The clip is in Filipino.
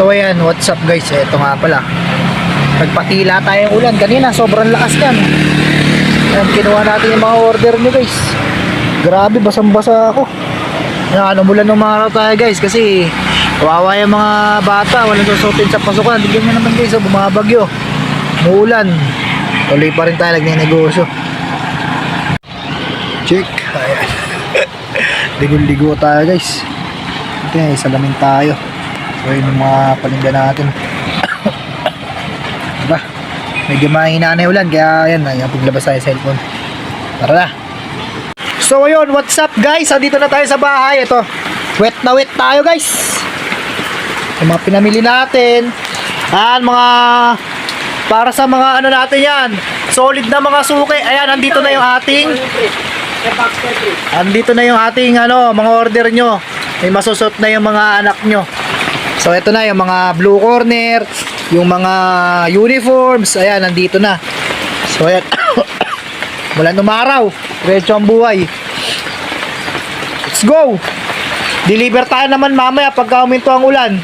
So ayan, what's up guys? Ito nga pala. Nagpatila tayong ulan. Kanina, sobrang lakas yan. Ayan, kinuha natin yung mga order nyo guys. Grabe, basang-basa ako. Yan, ano mula ng mga araw tayo guys kasi kawawa yung mga bata. Walang susutin sa pasukan. Tignan nyo naman guys, oh, bumabagyo. Muulan. Tuloy pa rin tayo nagnegosyo. Check. Ayan. Ligo-ligo tayo guys. Okay, salamin tayo. So yun yung mga palinda natin. diba? Medyo mahina na ulan kaya yan, yung paglabas tayo sa cellphone. Tara na. So ayun, what's up guys? Andito na tayo sa bahay. Ito, wet na wet tayo guys. Yung mga pinamili natin. Ayan, mga para sa mga ano natin yan. Solid na mga suki. Ayan, andito na yung ating Andito na yung ating ano, mga order nyo. May masusot na yung mga anak nyo. So ito na yung mga blue corner, yung mga uniforms, ayan, nandito na. So ayan. Mula nung araw, diretso ang buhay. Let's go! Deliver tayo naman mamaya pagka uminto ang ulan.